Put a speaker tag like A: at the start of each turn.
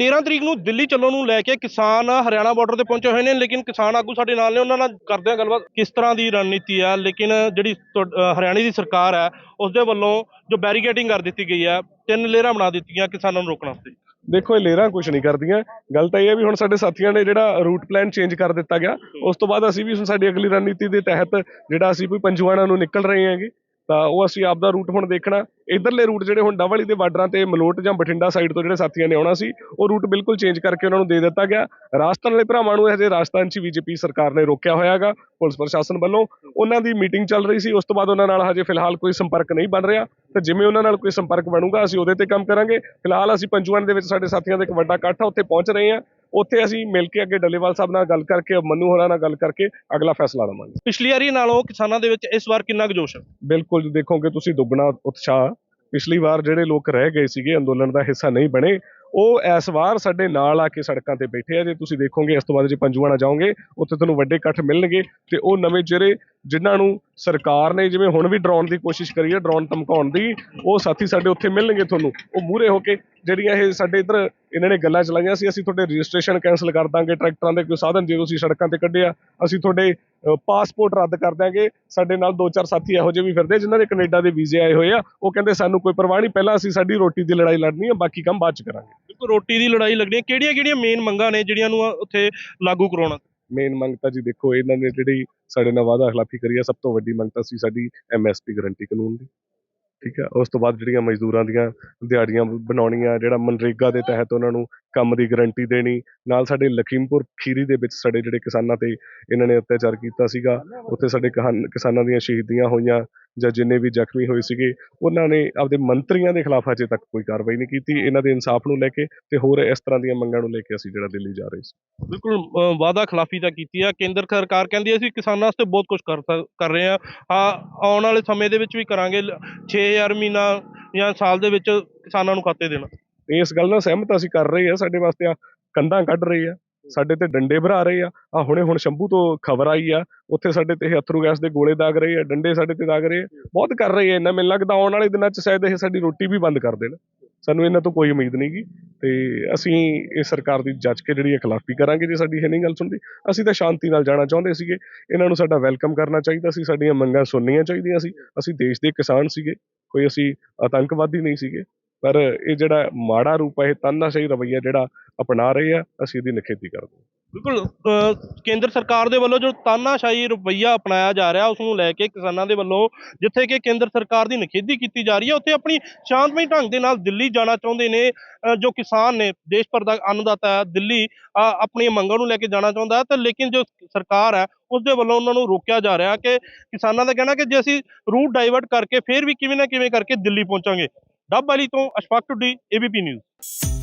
A: 13 ਤਰੀਕ ਨੂੰ ਦਿੱਲੀ ਚੱਲਣ ਨੂੰ ਲੈ ਕੇ ਕਿਸਾਨ ਹਰਿਆਣਾ ਬਾਰਡਰ ਤੇ ਪਹੁੰਚੇ ਹੋਏ ਨੇ, ਲੇਕਿਨ ਕਿਸਾਨ ਆਗੂ ਸਾਡੇ ਨਾਲ ਨੇ, ਉਹਨਾਂ ਨਾਲ ਕਰਦੇ ਆ ਗੱਲਬਾਤ ਕਿਸ ਤਰ੍ਹਾਂ ਦੀ ਰਣਨੀਤੀ ਹੈ, ਲੇਕਿਨ ਜਿਹੜੀ ਤੁਹਾ- ਹਰਿਆਣੇ ਦੀ ਸਰਕਾਰ ਹੈ ਉਸ ਦੇ ਵੱਲੋਂ ਜੋ ਬੈਰੀਕੇਡਿੰਗ ਕਰ ਦਿੱਤੀ ਗਈ ਹੈ, ਤਿੰਨ ਲੇਅਰਾਂ ਬਣਾ ਦਿੱਤੀਆਂ ਕਿਸਾਨਾਂ ਨੂੰ ਰੋਕਣ ਵਾਸਤੇ।
B: ਦੇਖੋ, ਇਹ ਲੇਰਾਂ ਕੁਝ ਨਹੀਂ ਕਰਦੀਆਂ। ਗੱਲ ਤਾਂ ਇਹ ਹੈ ਵੀ ਹੁਣ ਸਾਡੇ ਸਾਥੀਆਂ ਨੇ ਜਿਹੜਾ ਰੂਟ ਪਲਾਨ ਚੇਂਜ ਕਰ ਦਿੱਤਾ ਗਿਆ, ਉਸ ਤੋਂ ਬਾਅਦ ਅਸੀਂ ਵੀ ਹੁਣ ਸਾਡੀ ਅਗਲੀ ਰਣਨੀਤੀ ਦੇ ਤਹਿਤ ਜਿਹੜਾ ਅਸੀਂ ਕੋਈ ਪੰਜਵਾਣਾ ਨੂੰ ਨਿਕਲ ਰਹੇ ਹਾਂਗੇ। ਤਾਂ ਉਹ ਅਸੀਂ ਆਪ ਦਾ ਰੂਟ ਹੁਣ ਦੇਖਣਾ। ਇਧਰਲੇ ਰੂਟ ਜਿਹੜੇ ਹੁਣ ਡਵਲੀ ਦੇ ਬਾਰਡਰਾਂ ਤੇ ਮਲੋਟ ਜਾਂ ਬਠਿੰਡਾ ਸਾਈਡ ਤੋਂ ਜਿਹੜੇ ਸਾਥੀਆਂ ਨੇ ਆਉਣਾ ਸੀ, ਉਹ ਰੂਟ ਬਿਲਕੁਲ ਚੇਂਜ ਕਰਕੇ ਉਹਨਾਂ ਨੂੰ ਦੇ ਦਿੱਤਾ ਗਿਆ। ਰਾਜਸਥਾਨ ਵਾਲੇ ਭਰਾਵਾਂ ਨੂੰ ਹਜੇ ਰਾਜਸਥਾਨ 'ਚ ਬੀਜੇਪੀ ਸਰਕਾਰ ਨੇ ਰੋਕਿਆ ਹੋਇਆ ਹੈਗਾ, ਪੁਲਿਸ ਪ੍ਰਸ਼ਾਸਨ ਵੱਲੋਂ। ਉਹਨਾਂ ਦੀ ਮੀਟਿੰਗ ਚੱਲ ਰਹੀ ਸੀ, ਉਸ ਤੋਂ ਬਾਅਦ ਉਹਨਾਂ ਨਾਲ ਹਜੇ ਫਿਲਹਾਲ ਕੋਈ ਸੰਪਰਕ ਨਹੀਂ ਬਣ ਰਿਹਾ। ਤੇ ਜਿਵੇਂ ਉਹਨਾਂ ਨਾਲ ਕੋਈ ਸੰਪਰਕ ਬਣੂਗਾ, ਅਸੀਂ ਉਹਦੇ ਤੇ ਕੰਮ ਕਰਾਂਗੇ। ਫਿਲਹਾਲ ਅਸੀਂ ਪੰਜੂਆਣ ਦੇ ਵਿੱਚ ਸਾਡੇ ਸਾਥੀਆਂ ਦਾ ਇੱਕ ਵੱਡਾ ਇਕੱਠ ਆ, ਉੱਥੇ ਪਹੁੰਚ ਰਹੇ ਹਾਂ। ਉੱਥੇ ਅਸੀਂ ਮਿਲ ਕੇ ਅੱਗੇ ਡੱਲੇਵਾਲ ਸਾਹਿਬ ਨਾਲ ਗੱਲ ਕਰਕੇ ਮਨੂ ਹੋਰਾਂ ਨਾਲ ਗੱਲ ਕਰਕੇ ਅਗਲਾ ਫੈਸਲਾ ਲਵਾਂਗੇ।
A: ਪਿਛਲੀ ਵਾਰੀ ਨਾਲੋਂ ਕਿਸਾਨਾਂ ਦੇ ਵਿੱਚ ਇਸ ਵਾਰ ਕਿੰਨਾ ਕੁ ਜੋਸ਼ ਹੈ
B: ਬਿਲਕੁਲ ਦੇਖੋਗੇ ਤੁਸੀਂ ਦੁੱਗਣਾ ਉਤਸ਼ਾਹ। ਪਿਛਲੀ ਵਾਰ ਜਿਹੜੇ ਲੋਕ ਰਹਿ ਗਏ ਸੀਗੇ ਅੰਦੋਲਨ ਦਾ ਹਿੱਸਾ ਨਹੀਂ ਬਣੇ ਉਹ ਇਸ ਵਾਰ ਸਾਡੇ ਨਾਲ ਆ ਕੇ ਸੜਕਾਂ ਤੇ ਬੈਠੇ ਆ, ਜੇ ਤੁਸੀਂ ਦੇਖੋਗੇ, ਇਸ ਤੋਂ ਬਾਅਦ ਜੇ ਪੰਜੂਆਣਾ ਜਾਓਗੇ, ਉੱਥੇ ਤੁਹਾਨੂੰ ਵੱਡੇ ਇਕੱਠ ਮਿਲਣਗੇ ਤੇ ਉਹ ਨਵੇਂ ਚਿਹਰੇ ਜਿਨ੍ਹਾਂ ਨੂੰ ਸਰਕਾਰ ਨੇ ਜਿਵੇਂ ਹੁਣ ਵੀ ਡਰਾਉਣ ਦੀ ਕੋਸ਼ਿਸ਼ ਕਰੀ ਹੈ ਡਰਾਉਣ ਧਮਕਾਉਣ ਦੀ, ਉਹ ਸਾਥੀ ਸਾਡੇ ਉੱਥੇ ਮਿਲਣਗੇ ਤੁਹਾਨੂੰ। ਉਹ ਮੂਹਰੇ ਹੋ ਕੇ ਜਿਹੜੀਆਂ ਇਹ ਸਾਡੇ ਇੱਧਰ ਇਹਨਾਂ ਨੇ ਗੱਲਾਂ ਚਲਾਈਆਂ ਸੀ, ਅਸੀਂ ਤੁਹਾਡੇ ਰਜਿਸਟ੍ਰੇਸ਼ਨ ਕੈਨਸਲ ਕਰ ਦਾਂਗੇ, ਟਰੈਕਟਰਾਂ ਦੇ ਕੋਈ ਸਾਧਨ ਜੇ ਤੁਸੀਂ ਸੜਕਾਂ ਤੇ ਕੱਢਿਆ, ਅਸੀਂ ਤੁਹਾਡੇ ਪਾਸਪੋਰਟ ਰੱਦ ਕਰ ਦਾਂਗੇ ਸਾਡੇ ਨਾਲ ਦੋ ਚਾਰ ਸਾਥੀ ਇਹੋ ਜਿਹੇ ਵੀ ਫਿਰਦੇ ਜਿਨ੍ਹਾਂ ਦੇ ਕੈਨੇਡਾ ਦੇ ਵੀਜ਼ੇ ਆਏ ਹੋਏ ਆ, ਉਹ ਕਹਿੰਦੇ ਸਾਨੂੰ ਕੋਈ ਪਰਵਾਹ ਨਹੀਂ, ਪਹਿਲਾਂ ਅਸੀਂ ਸਾਡੀ ਰੋਟੀ ਦੀ ਲੜਾਈ ਲੜਨੀ ਆ, ਬਾਕੀ ਕੰਮ ਬਾਅਦ ਚ ਕਰਾਂਗੇ।
A: ਰੋਟੀ ਦੀ ਲੜਾਈ ਲੱਗਣੀ ਹੈ। ਕਿਹੜੀਆਂ ਕਿਹੜੀਆਂ ਮੇਨ ਮੰਗਾਂ ਨੇ ਜਿਹੜੀਆਂ ਨੂੰ ਉੱਥੇ ਲਾਗੂ ਕਰਾਉਣਾ?
B: ਮੇਨ ਮੰਗ ਤਾਂ ਜੀ ਦੇਖੋ, ਇਹਨਾਂ ਨੇ ਜਿਹੜੀ ਸਾਡੇ ਨਾਲ ਵਾਅਦਾ ਖਿਲਾਫੀ ਕਰੀ ਆ, ਸਭ ਤੋਂ ਵੱਡੀ ਮੰਗ ਤਾਂ ਸੀ ਸਾਡੀ ਐਮਐਸਪੀ ਗਰੰਟੀ ਕਾਨੂੰਨ ਦੀ। ਠੀਕ ਹੈ ਉਸ ਤੋਂ ਬਾਅਦ ਜਿਹੜੀਆਂ ਮਜ਼ਦੂਰਾਂ ਦੀਆਂ ਦਿਹਾੜੀਆਂ ਬਣਾਉਣੀਆਂ, ਜਿਹੜਾ ਮਨਰੇਗਾ ਦੇ ਤਹਿਤ ਉਹਨਾਂ ਨੂੰ ਕੰਮ ਦੀ ਗਰੰਟੀ ਦੇਣੀ, ਨਾਲ ਸਾਡੇ ਲਖੀਮਪੁਰ ਖੀਰੀ ਦੇ ਵਿੱਚ ਸਾਡੇ ਜਿਹੜੇ ਕਿਸਾਨਾਂ ਤੇ ਇਹਨਾਂ ਨੇ ਅਤਿਆਚਾਰ ਕੀਤਾ ਸੀਗਾ, ਉੱਥੇ ਸਾਡੇ ਕਹਾਨ- ਕਿਸਾਨਾਂ ਦੀਆਂ ਸ਼ਹੀਦੀਆਂ ਹੋਈਆਂ ਜਾਂ ਜਿੰਨੇ ਵੀ ਜ਼ਖਮੀ ਹੋਏ ਸੀਗੇ ਉਹਨਾਂ ਨੇ ਆਪਦੇ ਮੰਤਰੀਆਂ ਦੇ ਖਿਲਾਫ ਅਜੇ ਤੱਕ ਕੋਈ ਕਾਰਵਾਈ ਨਹੀਂ ਕੀਤੀ। ਇਹਨਾਂ ਦੇ ਇਨਸਾਫ ਨੂੰ ਲੈ ਕੇ ਤੇ ਹੋਰ ਇਸ ਤਰ੍ਹਾਂ ਦੀਆਂ ਮੰਗਾਂ ਨੂੰ ਲੈ ਕੇ ਅਸੀਂ ਜਿਹੜਾ ਦਿੱਲੀ ਜਾ ਰਹੇ ਸੀ।
A: ਬਿਲਕੁਲ ਵਾਅਦਾ ਖਿਲਾਫੀ ਤਾਂ ਕੀਤੀ ਆ। ਕੇਂਦਰ ਸਰਕਾਰ ਕਹਿੰਦੀ ਅਸੀਂ ਕਿਸਾਨਾਂ ਵਾਸਤੇ ਬਹੁਤ ਕੁਝ ਕਰ ਕਰ ਰਹੇ ਆ। ਆਉਣ ਵਾਲੇ ਸਮੇਂ ਦੇ ਵਿੱਚ ਵੀ ਕਰਾਂਗੇ। 6000 ਮਹੀਨਾ ਜਾਂ ਸਾਲ ਦੇ ਵਿੱਚ ਕਿਸਾਨਾਂ ਨੂੰ ਖਾਤੇ ਦੇਣਾ।
B: ਇਸ ਗੱਲ ਨਾਲ ਸਹਿਮਤ ਅਸੀਂ ਕਰ ਰਹੇ ਆ। ਸਾਡੇ ਵਾਸਤੇ ਆ ਕੰਧਾਂ ਕੱਢ ਰਹੇ ਆ। ਸਾਡੇ ਤੇ ਡੰਡੇ ਭਰਾ ਰਹੇ ਆ। ਆ ਹੁਣੇ ਹੁਣ ਸ਼ੰਭੂ ਤੋਂ ਖਬਰ ਆਈ ਆ, ਉੱਥੇ ਸਾਡੇ ਤੇ ਇਹ ਅਥਰੂ ਗੈਸ ਦੇ ਗੋਲੇ ਦਾਗ ਰਹੇ ਆ, ਡੰਡੇ ਸਾਡੇ ਤੇ ਦਾਗ ਰਹੇ ਆ। ਬਹੁਤ ਕਰ ਰਹੇ ਆ ਇਹਨਾਂ ਮੈਨੂੰ ਲੱਗਦਾ ਆਉਣ ਵਾਲੇ ਦਿਨਾਂ 'ਚ ਸ਼ਾਇਦ ਇਹ ਸਾਡੀ ਰੋਟੀ ਵੀ ਬੰਦ ਕਰ ਦੇਣ। ਸਾਨੂੰ ਇਹਨਾਂ ਤੋਂ ਕੋਈ ਉਮੀਦ ਨਹੀਂਗੀ ਤੇ ਅਸੀਂ ਇਹ ਸਰਕਾਰ ਦੀ ਜੱਜ ਕੇ ਜਿਹੜੀ ਇਹ ਖਿਲਾਫੀ ਕਰਾਂਗੇ, ਜੇ ਸਾਡੀ ਇਹ ਨਹੀਂ ਗੱਲ ਸੁਣਦੀ, ਅਸੀਂ ਤਾਂ ਸ਼ਾਂਤੀ ਨਾਲ ਜਾਣਾ ਚਾਹੁੰਦੇ ਸੀਗੇ। ਇਹਨਾਂ ਨੂੰ ਸਾਡਾ ਵੈਲਕਮ ਕਰਨਾ ਚਾਹੀਦਾ ਸੀ, ਸਾਡੀਆਂ ਮੰਗਾਂ ਸੁਣਨੀਆਂ ਚਾਹੀਦੀਆਂ ਸੀ। ਅਸੀਂ ਦੇਸ਼ ਦੇ ਕਿਸਾਨ ਸੀਗੇ, ਕੋਈ ਅਸੀਂ ਆਤੰਕਵਾਦੀ ਨਹੀਂ ਸੀਗੇ। ਪਰ ਇਹ ਜਿਹੜਾ ਮਾੜਾ ਰੂਪ ਹੈ ਇਹ ਤਾਨਾਸ਼ਾਹੀ ਰਵੱਈਆ ਜਿਹੜਾ ਅਪਣਾ ਰਹੇ ਆ ਅਸੀਂ ਇਹਦੀ ਨਿਖੇਧੀ ਕਰਦੇ ਹਾਂ।
A: ਬਿਲਕੁਲ ਕੇਂਦਰ ਸਰਕਾਰ ਦੇ ਵੱਲੋਂ ਜੋ ਤਾਨਾਸ਼ਾਹੀ ਰਵੱਈਆ ਅਪਣਾਇਆ ਜਾ ਰਿਹਾ ਉਸ ਨੂੰ ਲੈ ਕੇ ਕਿਸਾਨਾਂ ਦੇ ਵੱਲੋਂ ਜਿੱਥੇ ਕਿ ਕੇਂਦਰ ਸਰਕਾਰ ਦੀ ਨਿਖੇਧੀ ਕੀਤੀ ਜਾ ਰਹੀ ਹੈ ਉੱਥੇ ਆਪਣੀ ਸ਼ਾਂਤਮਈ ਢੰਗ ਦੇ ਨਾਲ ਦਿੱਲੀ ਜਾਣਾ ਚਾਹੁੰਦੇ ਨੇ ਜੋ ਕਿਸਾਨ ਨੇ ਦੇਸ਼ ਭਰ ਦਾ ਅੰਨਦਾਤਾ ਹੈ ਦਿੱਲੀ ਅ, ਆਪਣੀਆਂ ਮੰਗਾਂ ਨੂੰ ਲੈ ਕੇ ਜਾਣਾ ਚਾਹੁੰਦਾ ਹੈ ਤੇ ਲੇਕਿਨ ਜੋ ਸਰਕਾਰ ਹੈ ਉਸ ਦੇ ਵੱਲੋਂ ਉਹਨਾਂ ਨੂੰ ਰੋਕਿਆ ਜਾ ਰਿਹਾ ਕਿ ਕਿਸਾਨਾਂ ਦਾ ਕਹਿਣਾ ਕਿ ਜੇ ਅਸੀਂ ਰੂਟ ਡਾਈਵਰਟ ਕਰਕੇ ਫਿਰ ਵੀ ਕਿਵੇਂ ਨਾ ਕਿਵੇਂ ਕਰਕੇ ਦਿੱਲੀ ਪਹੁੰਚਾਂਗੇ। ਡੱਬ ਵਾਲੀ ਤੋਂ ਅਸ਼ਫਾਕ ਟੁੱਡੀ ਏਬੀਪੀ ਨਿਊਜ਼